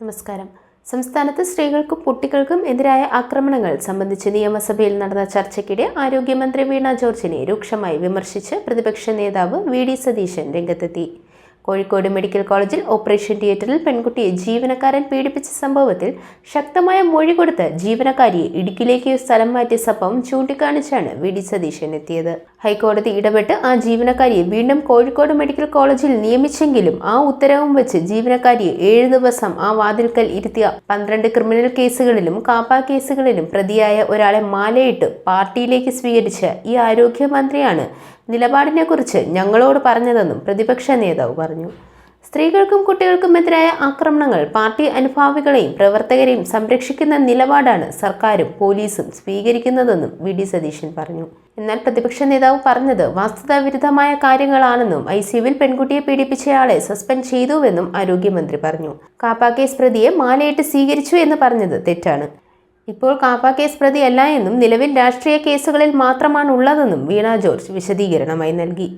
നമസ്കാരം. സംസ്ഥാനത്ത് സ്ത്രീകൾക്കും കുട്ടികൾക്കും എതിരായ ആക്രമണങ്ങൾ സംബന്ധിച്ച് നിയമസഭയിൽ നടന്ന ചർച്ചയ്ക്കിടെ ആരോഗ്യമന്ത്രി വീണ ജോർജിനെ രൂക്ഷമായി വിമർശിച്ച് പ്രതിപക്ഷ നേതാവ് വി ഡി സതീശൻ രംഗത്തെത്തി. കോഴിക്കോട് മെഡിക്കൽ കോളേജിൽ ഓപ്പറേഷൻ തിയേറ്ററിൽ പെൺകുട്ടിയെ ജീവനക്കാരൻ പീഡിപ്പിച്ച സംഭവത്തിൽ ശക്തമായ മൊഴി കൊടുത്ത് ജീവനക്കാരിയെ ഇടുക്കിയിലേക്ക് സ്ഥലം മാറ്റിയ സംഭവം ചൂണ്ടിക്കാണിച്ചാണ് വി ഡി സതീശൻ എത്തിയത്. ഹൈക്കോടതി ഇടപെട്ട് ആ ജീവനക്കാരിയെ വീണ്ടും കോഴിക്കോട് മെഡിക്കൽ കോളേജിൽ നിയമിച്ചെങ്കിലും ആ ഉത്തരവും വെച്ച് ജീവനക്കാരിയെ ഏഴ് ദിവസം ആ വാതിൽക്കൽ ഇരുത്തിയ പന്ത്രണ്ട് ക്രിമിനൽ കേസുകളിലും കാപ്പ കേസുകളിലും പ്രതിയായ ഒരാളെ മാലയിട്ട് പാർട്ടിയിലേക്ക് സ്വീകരിച്ച ഈ ആരോഗ്യമന്ത്രിയാണ് നിലപാടിനെക്കുറിച്ച് ഞങ്ങളോട് പറഞ്ഞതെന്നും പ്രതിപക്ഷ നേതാവ് പറഞ്ഞു. സ്ത്രീകൾക്കും കുട്ടികൾക്കുമെതിരായ ആക്രമണങ്ങൾ പാർട്ടി അനുഭാവികളെയും പ്രവർത്തകരെയും സംരക്ഷിക്കുന്ന നിലപാടാണ് സർക്കാരും പോലീസും സ്വീകരിക്കുന്നതെന്നും വി ഡി സതീശൻ പറഞ്ഞു. എന്നാൽ പ്രതിപക്ഷ നേതാവ് പറഞ്ഞത് വസ്തുതാവിരുദ്ധമായ കാര്യങ്ങളാണെന്നും ഐ സിയുവിൽ പെൺകുട്ടിയെ പീഡിപ്പിച്ചയാളെ സസ്പെൻഡ് ചെയ്തുവെന്നും ആരോഗ്യമന്ത്രി പറഞ്ഞു. കാപ്പ കേസ് പ്രതിയെ മാലയിട്ട് സ്വീകരിച്ചു എന്ന് പറഞ്ഞത് തെറ്റാണ്. ഇപ്പോൾ കാപ്പ കേസ് പ്രതിയല്ല എന്നും നിലവിൽ രാഷ്ട്രീയ കേസുകളിൽ മാത്രമാണ് ഉള്ളതെന്നും വീണ ജോർജ് വിശദീകരണമായി നൽകി.